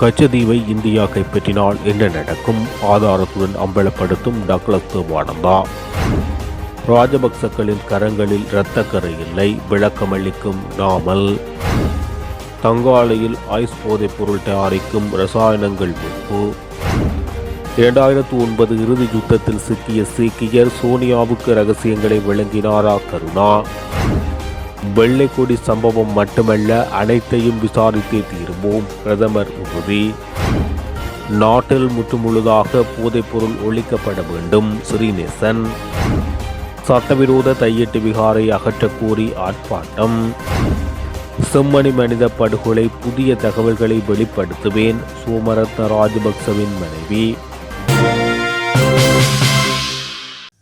கச்சதீவை India கைப்பற்றினால் என்ன நடக்கும்? ஆதாரத்துடன் அம்பலப்படுத்தும் Douglas Devananda ராஜபக்சக்களின் கரங்களில் இரத்தக்கரை இல்லை விளக்கமளிக்கும் நாமல். தங்காலையில் ஐஸ் போதைப் பொருள் தயாரிக்கும் ரசாயனங்கள் மீட்பு இரண்டாயிரத்து ஒன்பது இறுதி யுத்தத்தில் சிக்கிய சீக்கியர் சோனியாவுக்கு ரகசியங்களை விளங்கினாரா கருணா? வெள்ளை கொடி சம்பவம் மட்டுமல்ல அனைத்தையும் விசாரித்தே தீருவோம் பிரதமர் உறுதி. நாட்டில் முற்றுமுழுதாக போதைப்பொருள் ஒழிக்கப்பட வேண்டும் ஸ்ரீநேசன். சட்டவிரோத தையெட்டு விகாரை அகற்றக் கோரி ஆர்ப்பாட்டம். செம்மணி மனித படுகொலை புதிய தகவல்களை வெளிப்படுத்துவேன் சோமரத்ன ராஜபக்சவின் மனைவி.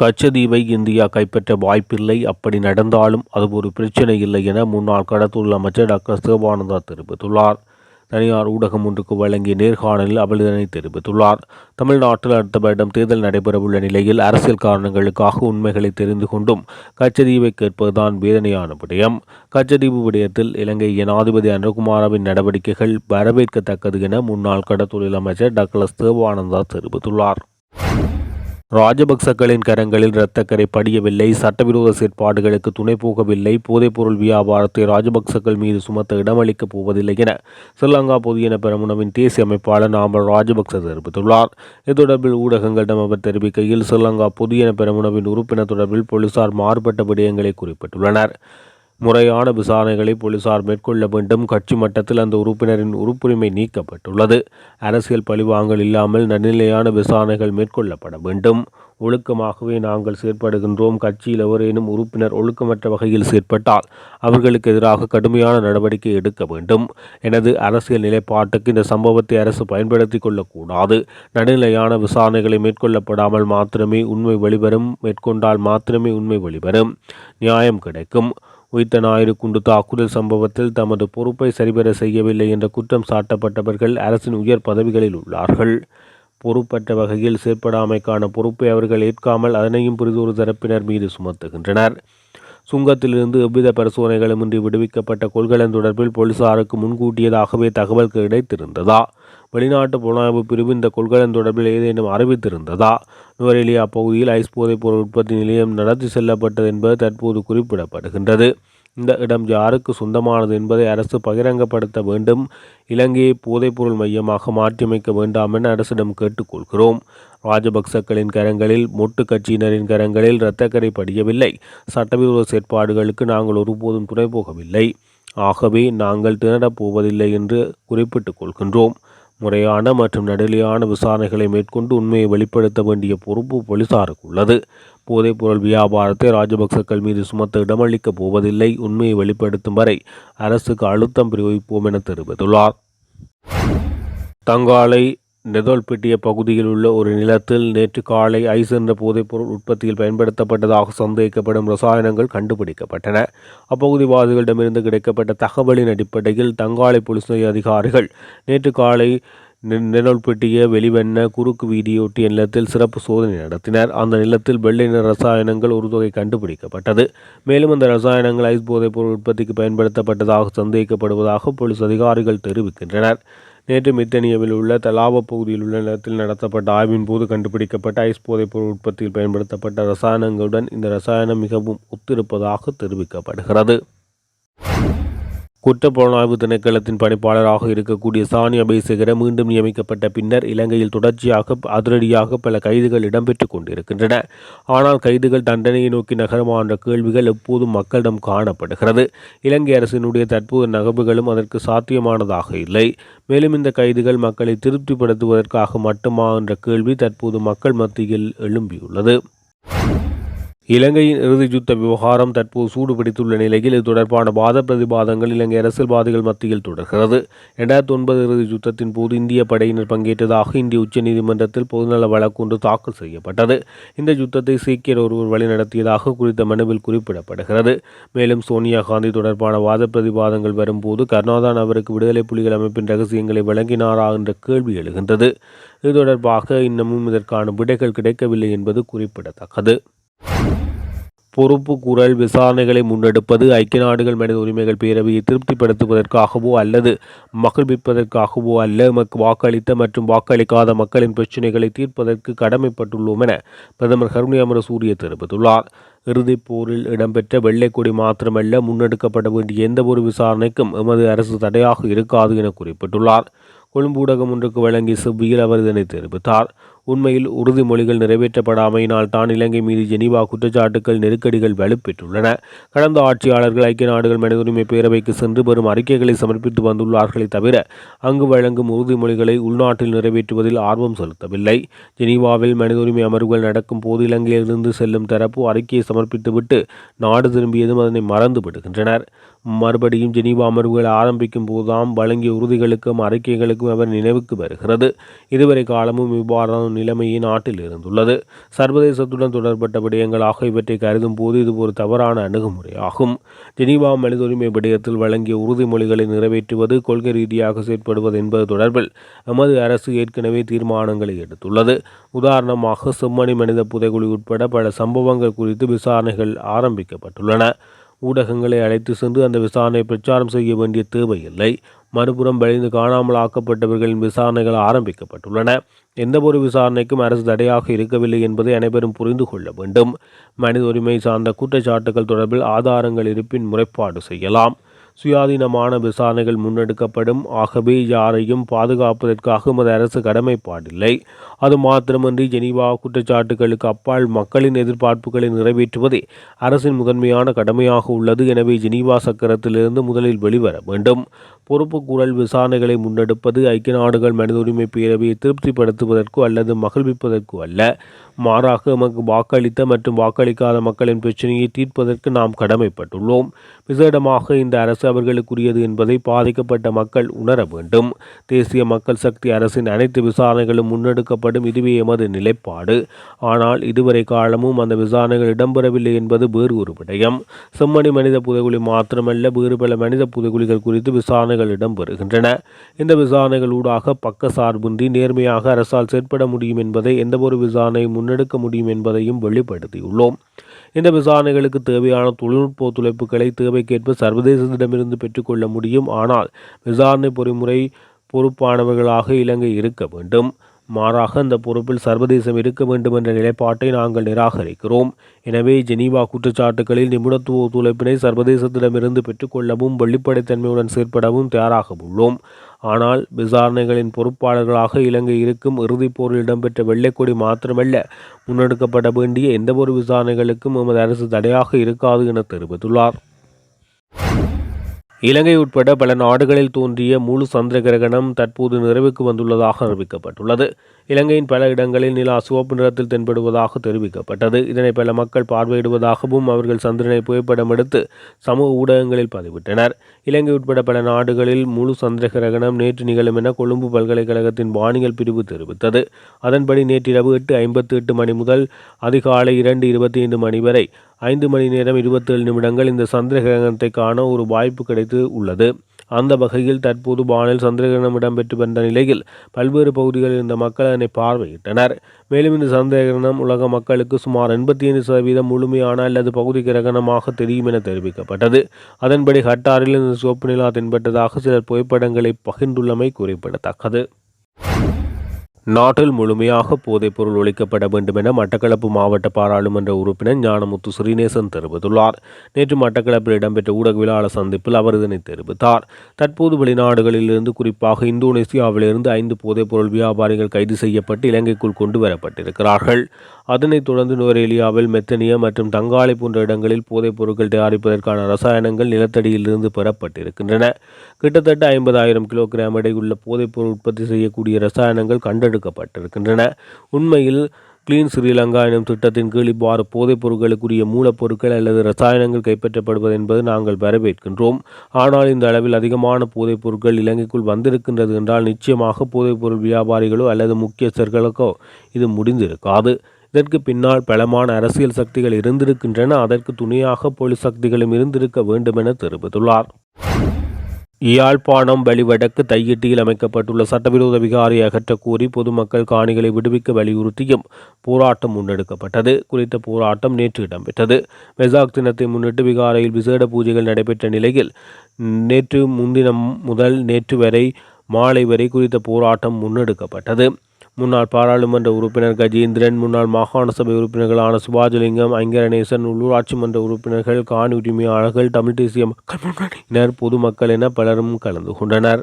கச்சதீவை இந்தியா கைப்பற்ற வாய்ப்பில்லை. அப்படி நடந்தாலும் அது ஒரு பிரச்சனை இல்லை என முன்னாள் கடத்தொழில் அமைச்சர் டாக்டர் சிவானந்தா தெரிவித்துள்ளார். தனியார் ஊடகம் ஒன்றுக்கு வழங்கிய நேர்காணலில் அவர் இதனை தெரிவித்துள்ளார். தமிழ்நாட்டில் அடுத்த வருடம் தேர்தல் நடைபெறவுள்ள நிலையில் அரசியல் காரணங்களுக்காக உண்மைகளை தெரிந்து கொண்டும் கச்சதீவை கேட்பதுதான் வேதனையான விடயம். கச்சதீவு விடயத்தில் இலங்கை ஜனாதிபதி அனுகுமாராவின் நடவடிக்கைகள் வரவேற்கத்தக்கது என முன்னாள் கடத்தொழில் அமைச்சர் டக்ளஸ் தேவானந்தா தெரிவித்துள்ளார். ராஜபக்சக்களின் கரங்களில் இரத்தக்கரை படியவில்லை. சட்டவிரோத செயற்பாடுகளுக்கு துணை போகவில்லை. போதைப்பொருள் வியாபாரத்தை ராஜபக்சக்கள் மீது சுமத்த இடமளிக்கப் போவதில்லை என ஸ்ரீலங்கா பொதுஜன பெரமுனவின் தேசிய அமைப்பாளர் நாமல் ராஜபக்ச தெரிவித்துள்ளார். இது தொடர்பில் ஊடகங்களிடம் அவர் தெரிவிக்கையில் ஸ்ரீலங்கா பொதுஜன பெரமுனவின் உறுப்பினர் தொடர்பில் போலீசார் மாறுபட்ட விடயங்களை குறிப்பிட்டுள்ளனர். முறையான விசாரணைகளை போலீசார் மேற்கொள்ள வேண்டும். கட்சி மட்டத்தில் அந்த உறுப்பினரின் உறுப்புரிமை நீக்கப்பட்டுள்ளது. அரசியல் பழிவாங்கல் இல்லாமல் நடுநிலையான விசாரணைகள் மேற்கொள்ளப்பட வேண்டும். ஒழுக்கமாகவே நாங்கள் செயற்படுகின்றோம். கட்சியில் எவரேனும் உறுப்பினர் ஒழுக்கமற்ற வகையில் செயற்பட்டால் அவர்களுக்கு எதிராக கடுமையான நடவடிக்கை எடுக்க வேண்டும். எனது அரசியல் நிலைப்பாட்டுக்கு இந்த சம்பவத்தை அரசு பயன்படுத்தி கொள்ளக்கூடாது. நடுநிலையான விசாரணைகளை மேற்கொள்ளப்படாமல் மாத்திரமே உண்மை வெளிவரும். மேற்கொண்டால் மாத்திரமே உண்மை வெளிவரும். நியாயம் கிடைக்கும். உயிர்த்த ஞாயிறு குண்டு தாக்குதல் சம்பவத்தில் தமது பொறுப்பை சரிபெற செய்யவில்லை என்ற குற்றம் சாட்டப்பட்டவர்கள் அரசின் உயர் பதவிகளில் உள்ளார்கள். பொறுப்பற்ற வகையில் செயற்படாமைக்கான பொறுப்பை அவர்கள் ஏற்காமல் அதனையும் புரிதொரு தரப்பினர் மீது சுமத்துகின்றனர். சுங்கத்திலிருந்து எவ்வித பரிசோதனைகளுமின்றி விடுவிக்கப்பட்ட கொள்கலன் தொடர்பில் போலீசாருக்கு முன்கூட்டியதாகவே தகவல் கிடைத்திருந்ததா? வெளிநாட்டு புலனாய்வு பிரிவு இந்த கொள்கலன் தொடர்பில் ஏதேனும் அறிவித்திருந்ததா? நுவரெலியா பகுதியில் ஐஸ் போதைப்பொருள் உற்பத்தி நிலையம் நடத்தி செல்லப்பட்டது என்பது தற்போது குறிப்பிடப்படுகின்றது. இந்த இடம் யாருக்கு சொந்தமானது என்பதை அரசு பகிரங்கப்படுத்த வேண்டும். இலங்கையை போதைப்பொருள் மையமாக மாற்றியமைக்க வேண்டாம் என அரசிடம் கேட்டுக்கொள்கிறோம். ராஜபக்சக்களின் கரங்களில் மொட்டு கட்சியினரின் கரங்களில் இரத்தக்கரை படியவில்லை. சட்டவிரோத செயற்பாடுகளுக்கு நாங்கள் ஒருபோதும் துணை போகவில்லை ஆகவே நாங்கள் திணறப் போவதில்லை என்று குறிப்பிட்டுக் கொள்கின்றோம். முறையான மற்றும் நடுநிலையான விசாரணைகளை மேற்கொண்டு உண்மையை வெளிப்படுத்த வேண்டிய பொறுப்பு போலீசாருக்கு உள்ளது போதைப்பொருள் வியாபாரத்தை ராஜபக்சக்கள் மீது சுமத்த இடமளிக்கப் போவதில்லை. உண்மையை வெளிப்படுத்தும் வரை அரசுக்கு அழுத்தம் பிரயோகிப்போம் என தெரிவித்துள்ளார். தங்காலை நெதோல்பெட்டிய பகுதியில் உள்ள ஒரு நிலத்தில் நேற்று காலை ஐஸ் என்ற போதைப்பொருள் உற்பத்தியில் பயன்படுத்தப்பட்டதாக சந்தேகிக்கப்படும் ரசாயனங்கள் கண்டுபிடிக்கப்பட்டன. அப்பகுதிவாதிகளிடமிருந்து கிடைக்கப்பட்ட தகவலின் அடிப்படையில் தங்காலை போலீஸ் அதிகாரிகள் நேற்று காலை நிழல்பெட்டிய வெளிவண்ண குறுக்கு வீதியொட்டிய நிலத்தில் சிறப்பு சோதனை நடத்தினர். அந்த நிலத்தில் வெள்ளை நிற ரசாயனங்கள் ஒரு தொகை கண்டுபிடிக்கப்பட்டது. மேலும் அந்த ரசாயனங்கள் ஐஸ் போதைப்பொருள் உற்பத்திக்கு பயன்படுத்தப்பட்டதாக சந்தேகிக்கப்படுவதாக போலீஸ் அதிகாரிகள் தெரிவிக்கின்றனர். நேற்று மித்தனியாவில் உள்ள தலாவ பகுதியில் உள்ள நிலத்தில் நடத்தப்பட்ட ஆய்வின் போது கண்டுபிடிக்கப்பட்ட ஐஸ் போதைப்பொருள் உற்பத்தியில் பயன்படுத்தப்பட்ட ரசாயனங்களுடன் இந்த ரசாயனம் மிகவும் ஒத்திருப்பதாக தெரிவிக்கப்படுகிறது. குற்றப்புலனாய்வு திணைக்களத்தின் பணிப்பாளராக இருக்கக்கூடிய சானியா பேசகர மீண்டும் நியமிக்கப்பட்ட பின்னர் இலங்கையில் தொடர்ச்சியாக அதிரடியாக பல கைதுகள் இடம்பெற்றுக் கொண்டிருக்கின்றன. ஆனால் கைதுகள் தண்டனையை நோக்கி நகரமா என்ற கேள்விகள் எப்போதும் மக்களிடம் காணப்படுகிறது. இலங்கை அரசினுடைய தற்போது நகர்வுகளும் அதற்கு சாத்தியமானதாக இல்லை. மேலும் இந்த கைதுகள் மக்களை திருப்திப்படுத்துவதற்காக மட்டுமா என்ற கேள்வி தற்போது மக்கள் மத்தியில் எழும்பியுள்ளது. இலங்கையின் இறுதி யுத்த விவகாரம் தற்போது சூடுபிடித்துள்ள நிலையில் இது தொடர்பான வாத பிரதிவாதங்கள் இலங்கை அரசியல்வாதிகள் மத்தியில் தொடர்கிறது. இரண்டாயிரத்தி ஒன்பது இறுதி யுத்தத்தின் போது இந்திய படையினர் பங்கேற்றதாக இந்திய உச்சநீதிமன்றத்தில் பொதுநல வழக்கு ஒன்று தாக்கல் செய்யப்பட்டது. இந்த யுத்தத்தை சீக்கியர் ஒருவர் வழிநடத்தியதாக குறித்த மனுவில் குறிப்பிடப்படுகிறது. மேலும் சோனியா காந்தி தொடர்பான வாத பிரதிவாதங்கள் வரும்போது கருணாதான் அவருக்கு விடுதலை புலிகள் அமைப்பின் ரகசியங்களை வழங்கினாரா என்ற கேள்வி எழுகின்றது. இது தொடர்பாக இன்னமும் இதற்கான விடைகள் கிடைக்கவில்லை என்பது குறிப்பிடத்தக்கது. பொறுப்பு குரல் விசாரணைகளை முன்னெடுப்பது ஐக்கிய நாடுகள் மனித உரிமைகள் பேரவையை திருப்திப்படுத்துவதற்காகவோ அல்லது மகிழ்விப்பதற்காகவோ அல்ல. வாக்களித்த மற்றும் வாக்களிக்காத மக்களின் பிரச்சினைகளை தீர்ப்பதற்கு கடமைப்பட்டுள்ளோம் என பிரதமர் கருணை அமரசூரிய தெரிவித்துள்ளார். இறுதிப் போரில் இடம்பெற்ற வெள்ளைக்கொடி மாத்திரமல்ல முன்னெடுக்கப்பட வேண்டிய எந்தவொரு விசாரணைக்கும் எமது அரசு தடையாக இருக்காது என குறிப்பிட்டுள்ளார். கொழும்பு ஊடகம் ஒன்றுக்கு வழங்கிய செவ்வியில் அவர் இதனை தெரிவித்தார். உண்மையில் உறுதிமொழிகள் நிறைவேற்றப்படாமையினால் தான் இலங்கை மீது ஜெனீவா குற்றச்சாட்டுகள் நெருக்கடிகள் வலுப்பெற்றுள்ளன. கடந்த ஆட்சியாளர்கள் ஐக்கிய நாடுகள் மனித உரிமை பேரவைக்கு சென்று பெறும் அறிக்கைகளை சமர்ப்பித்து வந்துள்ளார்களே தவிர அங்கு வழங்கும் உறுதிமொழிகளை உள்நாட்டில் நிறைவேற்றுவதில் ஆர்வம் செலுத்தவில்லை. ஜெனீவாவில் மனித உரிமை அமர்வுகள் நடக்கும் போது இலங்கையிலிருந்து செல்லும் தரப்பு அறிக்கையை சமர்ப்பித்துவிட்டு நாடு திரும்பியதும் அதனை மறந்து விடுகின்றனர் மறுபடியும் ஜெனீவா அமர்வுகள் ஆரம்பிக்கும் போதுதான் வழங்கிய உறுதிகளுக்கும் அறிக்கைகளுக்கும் அவர் நினைவுக்கு வருகிறது. இதுவரை காலமும் இவ்வாறான நிலைமையே நாட்டில் இருந்துள்ளது. சர்வதேசத்துடன் தொடர்பட்ட விடயங்களாக இவற்றை கருதும் போது இது ஒரு தவறான அணுகுமுறையாகும். ஜெனீவா மனித உரிமை விடயத்தில் வழங்கிய உறுதிமொழிகளை நிறைவேற்றுவது கொள்கை ரீதியாக செயற்படுவது என்பது தொடர்பில் எமது அரசு ஏற்கனவே தீர்மானங்களை எடுத்துள்ளது. உதாரணமாக செம்மணி மனித புதைகுழி உட்பட பல சம்பவங்கள் குறித்து விசாரணைகள் ஆரம்பிக்கப்பட்டுள்ளன. ஊடகங்களை அழைத்து சென்று அந்த விசாரணை பிரச்சாரம் செய்ய வேண்டிய தேவையில்லை. மறுபுறம் வழிந்து காணாமல் ஆக்கப்பட்டவர்களின் விசாரணைகள் ஆரம்பிக்கப்பட்டுள்ளன. எந்தவொரு விசாரணைக்கும் அரசு தடையாக இருக்கவில்லை என்பதை அனைவரும் புரிந்து கொள்ள வேண்டும். மனித உரிமை சார்ந்த குற்றச்சாட்டுகள் தொடர்பில் ஆதாரங்கள் இருப்பின் முறைப்பாடு செய்யலாம். சுயாதீனமான விசாரணைகள் முன்னெடுக்கப்படும். ஆகவே யாரையும் பாதுகாப்பதற்காக மது அரசு கடமைப்பாடில்லை. அது மாத்திரமன்றி ஜெனீவா குற்றச்சாட்டுகளுக்கு அப்பால் மக்களின் எதிர்பார்ப்புகளை நிறைவேற்றுவதே அரசின் முதன்மையான கடமையாக உள்ளது. எனவே ஜெனீவா சக்கரத்திலிருந்து முதலில் வெளிவர வேண்டும். பொறுப்பு குரல் விசாரணைகளை முன்னெடுப்பது ஐக்கிய நாடுகள் மனித உரிமை பேரவையை திருப்திப்படுத்துவதற்கோ அல்லது மகிழ்விப்பதற்கோ அல்ல. மாறாக எமக்கு வாக்களித்த மற்றும் வாக்களிக்காத மக்களின் பிரச்சனையை தீர்ப்பதற்கு நாம் கடமைப்பட்டுள்ளோம். விசேடமாக இந்த அரசு அவர்களுக்குரியது என்பதை பாதிக்கப்பட்ட மக்கள் உணர வேண்டும். தேசிய மக்கள் சக்தி அரசின் அனைத்து விசாரணைகளும் முன்னெடுக்கப்படும். இதுவே எமது நிலைப்பாடு. ஆனால் இதுவரை காலமும் அந்த விசாரணைகள் இடம்பெறவில்லை என்பது வேறு ஒரு விடயம். செம்மணி மனித புதைகுழி மாத்திரமல்ல வேறு பல மனித புதைகுழிகள் குறித்து விசாரணைகள் இடம்பெறுகின்றன. இந்த விசாரணைகள் ஊடாக பக்க சார்பின்றி நேர்மையாக அரசால் செயற்பட முடியும் என்பதை எந்தவொரு விசாரணை முன்னெடுக்க முடியும் என்பதையும் வெளிப்படுத்தியுள்ளோம். இந்த விசாரணைகளுக்கு தேவையான தொழில்நுட்ப ஒத்துழைப்புகளை தேவைக்கேற்ப சர்வதேசத்திடமிருந்து பெற்றுக்கொள்ள முடியும். ஆனால் விசாரணை பொறிமுறை பொறுப்பானவர்களாக இலங்கை இருக்க வேண்டும். மாறாக அந்த பொறுப்பில் சர்வதேசம் இருக்க வேண்டும் என்ற நிலைப்பாட்டை நாங்கள் நிராகரிக்கிறோம். எனவே ஜெனீவா குற்றச்சாட்டுகளில் நிபுணத்துவ ஒத்துழைப்பினை சர்வதேசத்திடமிருந்து பெற்றுக்கொள்ளவும் வெளிப்படைத்தன்மையுடன் செயற்படவும் தயாராக உள்ளோம். ஆனால் விசாரணைகளின் பொறுப்பாளர்களாக இலங்கை இருக்கும் இறுதிப் போரில் இடம்பெற்ற வெள்ளைக்கொடி மாத்திரமல்ல முன்னெடுக்கப்பட வேண்டிய எந்தவொரு விசாரணைகளுக்கும் எமது அரசு தடையாக இருக்காது என தெரிவித்துள்ளார். இலங்கை உட்பட பல நாடுகளில் தோன்றிய முழு சந்திர கிரகணம் தற்போது நிறைவுக்கு வந்துள்ளதாக அறிவிக்கப்பட்டுள்ளது. இலங்கையின் பல இடங்களில் நிலா சிவப்பு நிறத்தில் தென்படுவதாக தெரிவிக்கப்பட்டது. இதனை பல மக்கள் பார்வையிடுவதாகவும் அவர்கள் சந்திரனை புகைப்படம் எடுத்து சமூக ஊடகங்களில் பதிவிட்டனர். இலங்கை உட்பட பல நாடுகளில் முழு சந்திர கிரகணம் நேற்று நிகழும் என கொழும்பு பல்கலைக்கழகத்தின் வானியல் பிரிவு தெரிவித்தது. அதன்படி நேற்றிரவு எட்டு ஐம்பத்தி எட்டு மணி முதல் அதிகாலை இரண்டு இருபத்தி ஐந்து மணி வரை ஐந்து மணி நேரம் இருபத்தேழு நிமிடங்கள் இந்த சந்திர கிரகணத்தை காண ஒரு வாய்ப்பு கிடைத்து உள்ளது. அந்த வகையில் தற்போது வானில் சந்திரகிரகணம் இடம்பெற்று வந்த நிலையில் பல்வேறு பகுதிகளில் இருந்த மக்கள் அதனை பார்வையிட்டனர். மேலும் இந்த சந்திரகிரகணம் உலக மக்களுக்கு சுமார் எண்பத்தி ஐந்து சதவீதம் முழுமையான அல்லது பகுதி கிரகணமாக தெரியும் என தெரிவிக்கப்பட்டது. அதன்படி ஹட்டாரில் இந்த சிவப்பு நிலா தென்பட்டதாக சிலர் புகைப்படங்களை பகிர்ந்துள்ளமை குறிப்பிடத்தக்கது. நாட்டில் முழுமையாக போதைப்பொருள் ஒழிக்கப்பட வேண்டும் என மட்டக்களப்பு மாவட்ட பாராளுமன்ற உறுப்பினர் ஞானமுத்து ஸ்ரீநேசன் தெரிவித்துள்ளார். நேற்று மட்டக்களப்பில் இடம்பெற்ற ஊடகவியலாளர் சந்திப்பில் அவர் இதனை தெரிவித்தார். தற்போது வெளிநாடுகளிலிருந்து குறிப்பாக இந்தோனேசியாவிலிருந்து ஐந்து போதைப்பொருள் வியாபாரிகள் கைது செய்யப்பட்டு இலங்கைக்குள் கொண்டு வரப்பட்டிருக்கிறார்கள் அதனைத் தொடர்ந்து நுவரேலியாவில் மெத்தனியா மற்றும் தங்காலை போன்ற இடங்களில் போதைப் பொருட்கள் தயாரிப்பதற்கான ரசாயனங்கள் நிலத்தடியிலிருந்து பெறப்பட்டிருக்கின்றன. கிட்டத்தட்ட ஐம்பதாயிரம் கிலோகிராம் எடையுள்ள போதைப்பொருள் உற்பத்தி செய்யக்கூடிய ரசாயனங்கள் கண்டெடுக்கப்பட்டிருக்கின்றன உண்மையில் கிளீன் ஸ்ரீலங்கா எனும் திட்டத்தின் கீழ் இவ்வாறு போதைப் பொருட்களுக்குரிய மூலப்பொருட்கள் அல்லது ரசாயனங்கள் கைப்பற்றப்படுவது என்பது நாங்கள் வரவேற்கின்றோம். ஆனால் இந்த அளவில் அதிகமான போதைப் பொருட்கள் இலங்கைக்குள் வந்திருக்கின்றது என்றால் நிச்சயமாக போதைப்பொருள் வியாபாரிகளோ அல்லது முக்கியஸ்தர்களுக்கோ இது முடிந்திருக்காது. இதற்கு பின்னால் பலமான அரசியல் சக்திகள் இருந்திருக்கின்றன. அதற்கு துணையாக போலீஸ் சக்திகளும் இருந்திருக்க வேண்டும் என தெரிவித்துள்ளார். யாழ்ப்பாணம் வெளிவடக்கு தையிட்டியில் அமைக்கப்பட்டுள்ள சட்டவிரோத விகாரை அகற்றக் கோரி பொதுமக்கள் காணிகளை விடுவிக்க வலியுறுத்தியும் போராட்டம் முன்னெடுக்கப்பட்டது. குறித்த போராட்டம் நேற்று இடம்பெற்றது. வெசாக் தினத்தை முன்னிட்டு விகாரையில் விசேட பூஜைகள் நடைபெற்ற நிலையில் நேற்று முன்தினம் முதல் நேற்று வரை மாலை வரை குறித்த போராட்டம் முன்னெடுக்கப்பட்டது. முன்னாள் பாராளுமன்ற உறுப்பினர் கஜேந்திரன் முன்னாள் மாகாண சபை உறுப்பினர்களான சுபாஜலிங்கம் ஐங்கரணேசன் உள்ளூராட்சி மன்ற உறுப்பினர்கள் காணி உரிமையாளர்கள் தமிழ் தேசிய மக்கள் முன்னணியினர் பொதுமக்கள் என பலரும் கலந்து கொண்டனர்.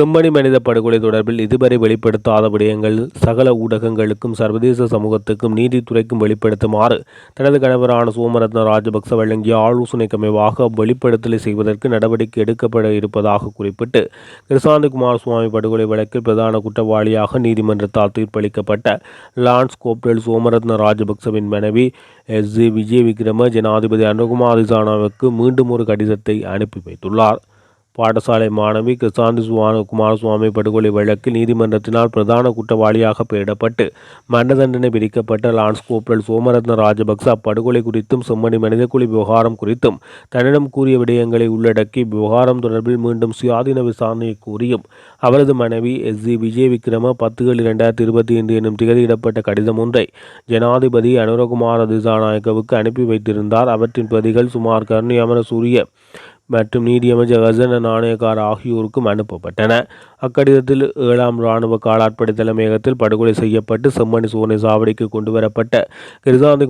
செம்மணி மனித படுகொலை தொடர்பில் இதுவரை வெளிப்படுத்தாத விடயங்கள் சகல ஊடகங்களுக்கும் சர்வதேச சமூகத்துக்கும் நீதித்துறைக்கும் வெளிப்படுத்துமாறு தனது கணவரான சோமரத்ன ராஜபக்ச வழங்கிய ஆலோசனைக்கமைவாக வெளிப்படுத்தலை செய்வதற்கு நடவடிக்கை எடுக்கப்பட இருப்பதாக குறிப்பிட்டு கிருசாந்தி குமாரசுவாமி படுகொலை வழக்கில் பிரதான குற்றவாளியாக நீதிமன்றத்தால் தீர்ப்பளிக்கப்பட்ட லான்ஸ் கோப்டல் சோமரத்ன ராஜபக்சவின் மனைவி எஸ் ஜி விஜய் விக்ரம ஜனாதிபதி அனுகுமார் திசானாவுக்கு மீண்டும் ஒரு கடிதத்தை அனுப்பி வைத்துள்ளார். பாடசாலை மாணவி கிருசாந்தி சுவான குமாரசுவாமி படுகொலை வழக்கில் நீதிமன்றத்தினால் பிரதான குற்றவாளியாக பெயரிடப்பட்டு மரண தண்டனை விதிக்கப்பட்ட லான்ஸ் கோப்ரல் சோமரத்ன ராஜபக்ச படுகொலை குறித்தும் செம்மணி மனிதக்குழி விவகாரம் குறித்தும் தன்னிடம் கூறிய விடயங்களை உள்ளடக்கி விவகாரம் தொடர்பில் மீண்டும் சுயாதீன விசாரணையை கூறியும் அவரது மனைவி எஸ் ஜி விஜய் விக்ரம பத்து ஏழு இரண்டாயிரத்தி இருபத்தி ஐந்து எனும் திகதியிடப்பட்ட கடிதம் ஒன்றை ஜனாதிபதி அனுரகுமார திசாநாயக்கவுக்கு அனுப்பி வைத்திருந்தார். அவற்றின் பிரதிகள் சுமார் கருணியமர சூரிய மற்றும் நீதியமைச்சர் கசன நாணயக்கார் ஆகியோருக்கும் அனுப்பப்பட்டன. அக்கடிதத்தில் ஏழாம் இராணுவ காலாட்படை தலைமையகத்தில் படுகொலை செய்யப்பட்டு செம்மணி சோனை சாவடிக்கு கொண்டு வரப்பட்ட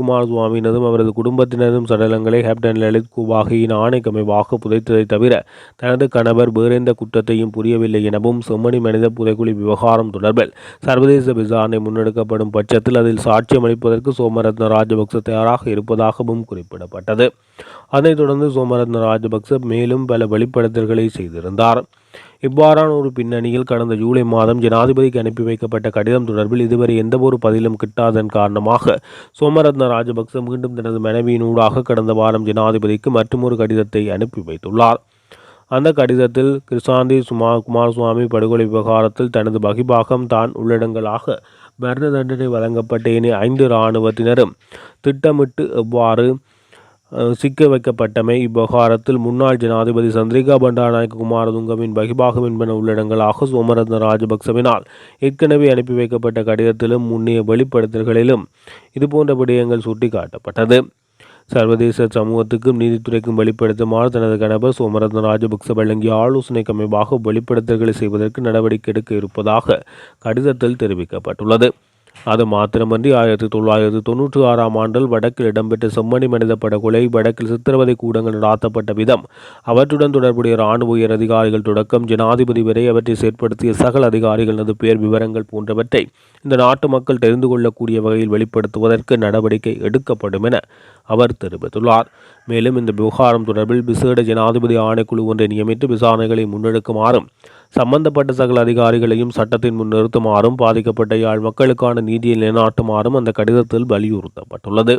குமார் சுவாமியினதும் அவரது குடும்பத்தினரும் சடலங்களை கேப்டன் லலித் குவாகியின் ஆணைக்கமைவாக புதைத்ததை தவிர தனது கணவர் வேறெந்த குற்றத்தையும் புரியவில்லை எனவும் செம்மணி மனித புதைக்குழி விவகாரம் தொடர்பில் சர்வதேச விசாரணை முன்னெடுக்கப்படும் பட்சத்தில் அதில் சாட்சியம் அளிப்பதற்கு சோமரத்ன ராஜபக்ச தயாராக இருப்பதாகவும் குறிப்பிடப்பட்டது. அதைத் தொடர்ந்து சோமரத்ன ராஜபக்ச மேலும் பல வெளிப்படுத்தல்களை செய்திருந்தார். இவ்வாறான ஒரு பின்னணியில் கடந்த ஜூலை மாதம் ஜனாதிபதிக்கு அனுப்பி வைக்கப்பட்ட கடிதம் தொடர்பில் இதுவரை எந்தவொரு பதிலும் கிட்டாதன் காரணமாக சோமரத்ன ராஜபக்ச மீண்டும் தனது மனைவியினூடாக கடந்த வாரம் ஜனாதிபதிக்கு மற்றொரு கடிதத்தை அனுப்பி வைத்துள்ளார். அந்த கடிதத்தில் கிருஷாந்தி சுமா குமாரசுவாமி படுகொலை விவகாரத்தில் தனது பகிபாகம் தான் உள்ளடங்களாக மரண தண்டனை வழங்கப்பட்ட இனி ஐந்து இராணுவத்தினரும் திட்டமிட்டு எவ்வாறு சிக்க வைக்கப்பட்டமை. இவ்வகாரத்தில் முன்னாள் ஜனாதிபதி சந்திரிகா பண்டாநாயக்க குமாரதுங்கவின் பகிபாகம் என்பன உள்ளடங்களாக சோமரத்ன ராஜபக்சவினால் ஏற்கனவே அனுப்பி வைக்கப்பட்ட கடிதத்திலும் முன்னைய வெளிப்படுத்தல்களிலும் இதுபோன்ற விடயங்கள் சுட்டிக்காட்டப்பட்டது. சர்வதேச சமூகத்துக்கும் நீதித்துறைக்கும் வெளிப்படுத்துமாறு தனது கணவர் சோமரத்ன ராஜபக்ச வழங்கிய ஆலோசனைக்கு அமைவாக வெளிப்படுத்தல்களை செய்வதற்கு நடவடிக்கை எடுக்க இருப்பதாக கடிதத்தில் தெரிவிக்கப்பட்டுள்ளது. அது மாத்திரமன்றி ஆயிரத்தி தொள்ளாயிரத்தி தொன்னூற்றி ஆறாம் ஆண்டில் வடக்கில் இடம்பெற்ற செம்மணி மனித படுகொலை வடக்கில் சித்திரவதை கூடங்கள் நடாத்தப்பட்ட விதம் அவற்றுடன் தொடர்புடைய இராணுவ உயர் அதிகாரிகள் தொடக்கம் ஜனாதிபதி வரை அவற்றை செயற்படுத்திய சகல அதிகாரிகளது பெயர் விவரங்கள் போன்றவற்றை இந்த நாட்டு மக்கள் தெரிந்து கொள்ளக்கூடிய வகையில் வெளிப்படுத்துவதற்கு நடவடிக்கை எடுக்கப்படும் என அவர் தெரிவித்துள்ளார். மேலும் இந்த விவகாரம் தொடர்பில் விசேட ஜனாதிபதி ஆணைக்குழு ஒன்றை நியமித்து விசாரணைகளை முன்னெடுக்குமாறும் சம்பந்தப்பட்ட சகல அதிகாரிகளையும் சட்டத்தின் முன் நிறுத்துமாறும் பாதிக்கப்பட்ட யாழ் மக்களுக்கான நீதியை நிலைநாட்டுமாறும் அந்த கடிதத்தில் வலியுறுத்தப்பட்டுள்ளது.